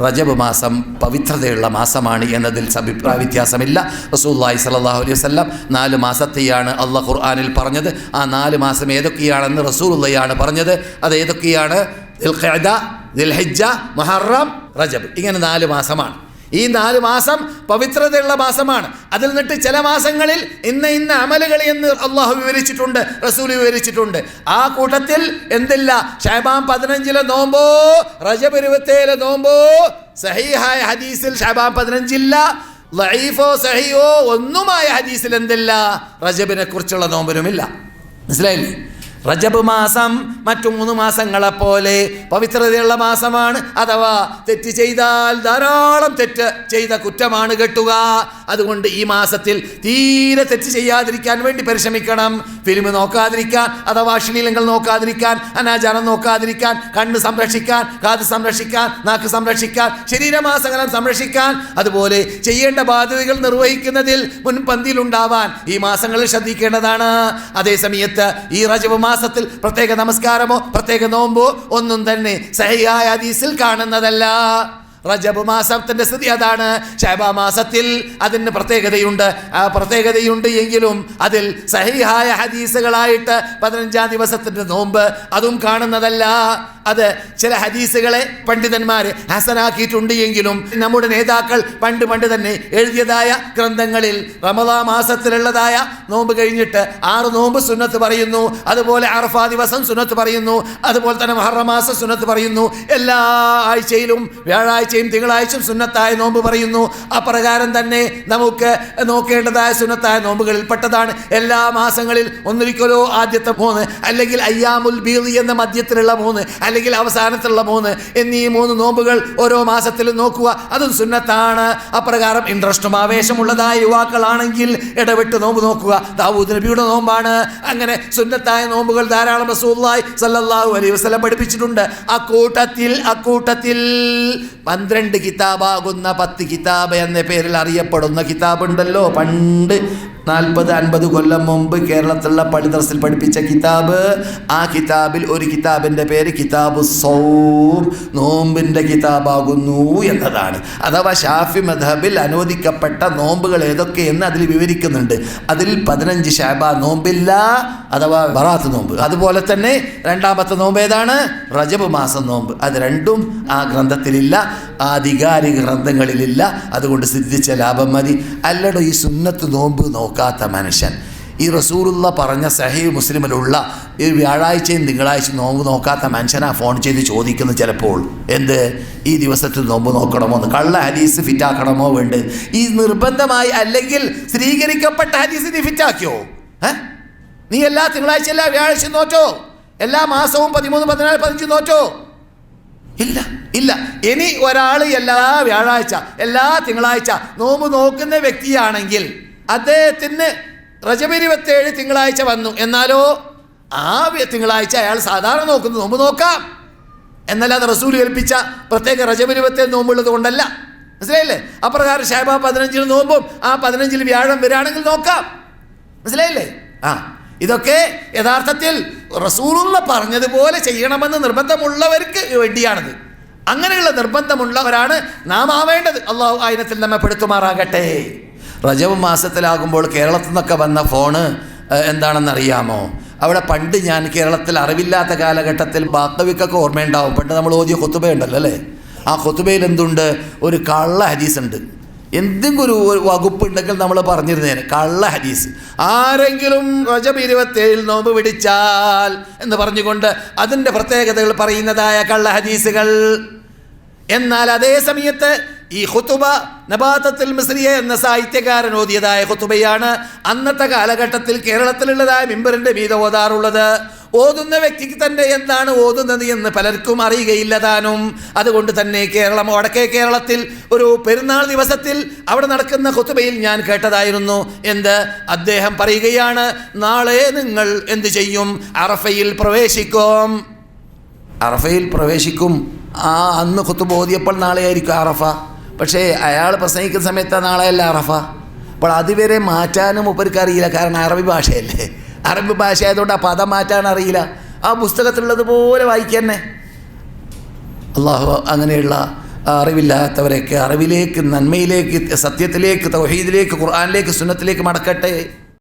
റജബ് മാസം പവിത്രതയുള്ള മാസമാണ് എന്നതിൽ അഭിപ്രായ വ്യത്യാസമില്ല. റസൂല്ലായി സലാഹു അലൈഹി വസ്ലം നാല് മാസത്തെയാണ് അള്ളാഹ് ഖുർആാനിൽ പറഞ്ഞത്. ആ നാല് മാസം ഏതൊക്കെയാണെന്ന് റസൂലുള്ളയാണ് പറഞ്ഞത്. അത് ഏതൊക്കെയാണ്? ദിൽഖ ദിൽഹിജ്ജ മുഹറം റജബ്. ഇങ്ങനെ നാല് മാസമാണ്. ഈ നാല് മാസം പവിത്രതയുള്ള മാസമാണ്. അതിൽ നിന്നിട്ട് ചില മാസങ്ങളിൽ ഇന്ന ഇന്ന അമലുകൾ എന്ന് അള്ളാഹു വിവരിച്ചിട്ടുണ്ട് റസൂൽ വിവരിച്ചിട്ടുണ്ട്. ആ കൂട്ടത്തിൽ എന്തില്ല? ഷഹബാം പതിനഞ്ചിലെ നോമ്പോ റജബ് നോമ്പോ സഹീഹായ ഹദീസിൽ ഷഹബാം പതിനഞ്ചില്ല ലൈഫോ സഹിയോ ഒന്നുമായ ഹദീസിൽ എന്തില്ല? റജബിനെ കുറിച്ചുള്ള നോമ്പനുമില്ല. മനസ്സിലായില്ലേ? റജബ് മാസം മറ്റു മൂന്ന് മാസങ്ങളെ പോലെ പവിത്രതയുള്ള മാസമാണ്. അഥവാ തെറ്റ് ചെയ്താൽ ധാരാളം തെറ്റ് ചെയ്ത കുറ്റമാണ് കെട്ടുക. അതുകൊണ്ട് ഈ മാസത്തിൽ തീരെ തെറ്റ് ചെയ്യാതിരിക്കാൻ വേണ്ടി പരിശ്രമിക്കണം. ഫിലിം നോക്കാതിരിക്കാൻ അഥവാ അശ്ലീലങ്ങൾ നോക്കാതിരിക്കാൻ അനാചാരം നോക്കാതിരിക്കാൻ കണ്ണ് സംരക്ഷിക്കാൻ കാത് സംരക്ഷിക്കാൻ നാക്ക് സംരക്ഷിക്കാൻ ശരീരമാസകലം സംരക്ഷിക്കാൻ അതുപോലെ ചെയ്യേണ്ട ബാധ്യതകൾ നിർവഹിക്കുന്നതിൽ മുൻപന്തിയിലുണ്ടാവാൻ ഈ മാസങ്ങളിൽ ശ്രദ്ധിക്കേണ്ടതാണ്. അതേസമയത്ത് ഈ റജബ് മാസത്തിൽ പ്രത്യേക നമസ്കാരമോ പ്രത്യേക നോമ്പോ ഒന്നും തന്നെ സഹിയായ ഹദീസിൽ കാണുന്നതല്ല. റജബ് മാസത്തിന്റെ സ്ഥിതി അതാണ്. ഷാബ മാസത്തിൽ അതിന് പ്രത്യേകതയുണ്ട്. ആ പ്രത്യേകതയുണ്ട് എങ്കിലും അതിൽ സഹിഹായ ഹദീസുകളായിട്ട് പതിനഞ്ചാം ദിവസത്തിന്റെ നോമ്പ് അതും കാണുന്നതല്ല. അത് ചില ഹദീസുകളെ പണ്ഡിതന്മാർ ഹസനാക്കിയിട്ടുണ്ട് എങ്കിലും നമ്മുടെ നേതാക്കൾ പണ്ട് പണ്ട് തന്നെ എഴുതിയതായ ഗ്രന്ഥങ്ങളിൽ റമദാ മാസത്തിലുള്ളതായ നോമ്പ് കഴിഞ്ഞിട്ട് ആറ് നോമ്പ് സുന്നത്ത് പറയുന്നു അതുപോലെ അറഫാ ദിവസം സുന്നത്ത് പറയുന്നു അതുപോലെ തന്നെ മഹറമാസം സുന്നത്ത് പറയുന്നു. എല്ലാ ആഴ്ചയിലും വ്യാഴാഴ്ചയും തിങ്കളാഴ്ചയും സുന്നത്തായ നോമ്പ് പറയുന്നു. അപ്രകാരം തന്നെ നമുക്ക് നോക്കേണ്ടതായ സുന്നത്തായ നോമ്പുകളിൽ പെട്ടതാണ്. എല്ലാ മാസങ്ങളിൽ ഒന്നിരിക്കലോ ആദ്യത്തെ മൂന്ന് അല്ലെങ്കിൽ അയ്യാമുൽ ബീദി എന്ന മധ്യത്തിലുള്ള മൂന്ന് അല്ലെങ്കിൽ അവസാനത്തിലുള്ള മൂന്ന്. എന്നീ മൂന്ന് നോമ്പുകൾ ഓരോ മാസത്തിലും നോക്കുക. അതും സുന്നത്താണ്. അപ്രകാരം ഇൻട്രസ്റ്റും ആവേശമുള്ളതായ യുവാക്കളാണെങ്കിൽ ഇടവിട്ട് നോമ്പ് നോക്കുക. ദാവൂദ് നബിയുടെ നോമ്പാണ്. അങ്ങനെ സുന്നത്തായ നോമ്പുകൾ ധാരാളം റസൂല്ലായി സല്ലല്ലാഹു അലൈഹി വസല്ലം പഠിപ്പിച്ചിട്ടുണ്ട്. അക്കൂട്ടത്തിൽ അക്കൂട്ടത്തിൽ പന്ത്രണ്ട് കിതാബാകുന്ന പത്ത് കിതാബ് എന്ന പേരിൽ അറിയപ്പെടുന്ന കിതാബുണ്ടല്ലോ. പണ്ട് നാൽപ്പത് അൻപത് കൊല്ലം മുമ്പ് കേരളത്തിലുള്ള പള്ളിദർസിൽ പഠിപ്പിച്ച കിതാബ് ആ കിതാബിൽ ഒരു കിതാബിന്റെ പേര് കിതാബ് സൗം നോമ്പിന്റെ കിതാബാകുന്നു എന്നതാണ്. അഥവാ ഷാഫി മധബിൽ അനുവദിക്കപ്പെട്ട നോമ്പുകൾ ഏതൊക്കെയെന്ന് അതിൽ വിവരിക്കുന്നുണ്ട്. അതിൽ പതിനഞ്ച് ഷാബ നോമ്പില്ല അഥവാ ബറാത്ത് നോമ്പ്. അതുപോലെ തന്നെ രണ്ടാമത്തെ നോമ്പ് ഏതാണ്? റജബ് മാസം നോമ്പ്. അത് രണ്ടും ആ ഗ്രന്ഥത്തിലില്ല ആധികാരിക ഗ്രന്ഥങ്ങളിലില്ല. അതുകൊണ്ട് സിദ്ധിച്ച ലാഭം മതി. അല്ലടോ ഈ സുന്നത്ത് നോമ്പ് നോക്കാത്ത മനുഷ്യൻ. ഈ റസൂലുള്ള പറഞ്ഞ സഹീവ് മുസ്ലിമിലുള്ള ഈ വ്യാഴാഴ്ചയും തിങ്കളാഴ്ചയും നോമ്പ് നോക്കാത്ത മനുഷ്യനാ ഫോൺ ചെയ്ത് ചോദിക്കുന്നു ചിലപ്പോൾ. എന്ത്? ഈ ദിവസത്തിൽ നോമ്പ് നോക്കണമോ എന്ന്. കള്ള ഹദീസ് ഫിറ്റാക്കണമോ വേണ്ട. ഈ നിർബന്ധമായി അല്ലെങ്കിൽ സ്ഥിരീകരിക്കപ്പെട്ട ഹദീസ് നീ ഫിറ്റാക്കിയോ? നീ എല്ലാ തിങ്കളാഴ്ച എല്ലാ വ്യാഴാഴ്ചയും നോറ്റോ? എല്ലാ മാസവും പതിമൂന്ന് പതിനാല് പതിനഞ്ച് നോറ്റോ? ഇല്ല ഇല്ല. ഇനി ഒരാൾ എല്ലാ വ്യാഴാഴ്ച എല്ലാ തിങ്കളാഴ്ച നോമ്പ് നോക്കുന്ന വ്യക്തിയാണെങ്കിൽ അദ്ദേഹത്തിന് റജബ് ഇരുപത്തേഴ് തിങ്കളാഴ്ച വന്നു. എന്നാലോ? ആ തിങ്കളാഴ്ച അയാൾ സാധാരണ നോക്കുന്നു. നോമ്പ് നോക്കാം. എന്നല്ലാതെ റസൂൽ ഏൽപ്പിച്ച പ്രത്യേക റജബ് ഇരുപത്തേഴ് നോമ്പുള്ളത് കൊണ്ടല്ല. മനസ്സിലായില്ലേ? അപ്രകാരം ഷാബ പതിനഞ്ചിൽ നോമ്പും ആ പതിനഞ്ചിൽ വ്യാഴം വരാണെങ്കിൽ നോക്കാം. മനസ്സിലായില്ലേ? ആ ഇതൊക്കെ യഥാർത്ഥത്തിൽ റസൂലുള്ള പറഞ്ഞതുപോലെ ചെയ്യണമെന്ന് നിർബന്ധമുള്ളവർക്ക് വേണ്ടിയാണിത്. അങ്ങനെയുള്ള നിർബന്ധമുള്ളവരാണ് നാം ആവേണ്ടത്. അള്ളാഹു ആയിരത്തിൽ നമ്മെ പെടുത്തുമാറാകട്ടെ. റജബ് മാസത്തിലാകുമ്പോൾ കേരളത്തിൽ നിന്നൊക്കെ വന്ന ഫോണ് എന്താണെന്നറിയാമോ? അവിടെ പണ്ട് ഞാൻ കേരളത്തിൽ അറിവില്ലാത്ത കാലഘട്ടത്തിൽ ബാക്കവിക്കൊക്കെ ഓർമ്മയുണ്ടാവും. പണ്ട് നമ്മൾ ഓതിയ കൊത്തുബയുണ്ടല്ലോ അല്ലേ? ആ കൊത്തുബയിൽ എന്തുണ്ട്? ഒരു കള്ള ഹദീസ് ഉണ്ട്. എന്തെങ്കിലും ഒരു വകുപ്പ് ഉണ്ടെങ്കിൽ നമ്മൾ പറഞ്ഞിരുന്നേനെ കള്ള ഹദീസ്. ആരെങ്കിലും റജബ് ഇരുപത്തേഴിൽ നോമ്പ് പിടിച്ചാൽ എന്ന് പറഞ്ഞുകൊണ്ട് അതിന്റെ പ്രത്യേകതകൾ പറയുന്നതായ കള്ള ഹദീസുകൾ. എന്നാൽ അതേ സമയത്ത് ഈ ഹുത്തുബ നബാത്തത്തിൽ മിസ്രിയ എന്ന സാഹിത്യകാരൻ ഓതിയതായ ഹുത്തുബയാണ് അന്നത്തെ കാലഘട്ടത്തിൽ കേരളത്തിലുള്ളതായ മിമ്പറിന്റെ മീത ഓതാറുള്ളത്. ഓതുന്ന വ്യക്തിക്ക് തന്നെ എന്താണ് ഓതുന്നത് എന്ന് പലർക്കും അറിയുകയില്ല താനും. അതുകൊണ്ട് തന്നെ കേരളം വടക്കേ കേരളത്തിൽ ഒരു പെരുന്നാൾ ദിവസത്തിൽ അവിടെ നടക്കുന്ന കുത്തുബയിൽ ഞാൻ കേട്ടതായിരുന്നു. എന്ത്? അദ്ദേഹം പറയുകയാണ് നാളെ നിങ്ങൾ എന്ത് ചെയ്യും? അറഫയിൽ പ്രവേശിക്കും. അറഫയിൽ പ്രവേശിക്കും? ആ അന്ന് കുത്തുബ ഓതിയപ്പോൾ നാളെ ആയിരിക്കും അറഫ. പക്ഷേ അയാൾ പ്രസംഗിക്കുന്ന സമയത്ത് നാളെയല്ല അറഫ. അപ്പോൾ അതുവരെ മാറ്റാനും മൂപ്പർക്ക് അറിയില്ല. കാരണം അറബി ഭാഷയല്ലേ. അറബി ഭാഷ ആയതുകൊണ്ട് ആ പദം മാറ്റാൻ അറിയില്ല. ആ പുസ്തകത്തിലുള്ളതുപോലെ വായിക്കന്നെ. അള്ളാഹു അങ്ങനെയുള്ള അറിവില്ലാത്തവരെയൊക്കെ അറിവിലേക്ക് നന്മയിലേക്ക് സത്യത്തിലേക്ക് തൗഹീദിലേക്ക് ഖുർആാനിലേക്ക് സുന്നത്തിലേക്ക് മടക്കട്ടെ.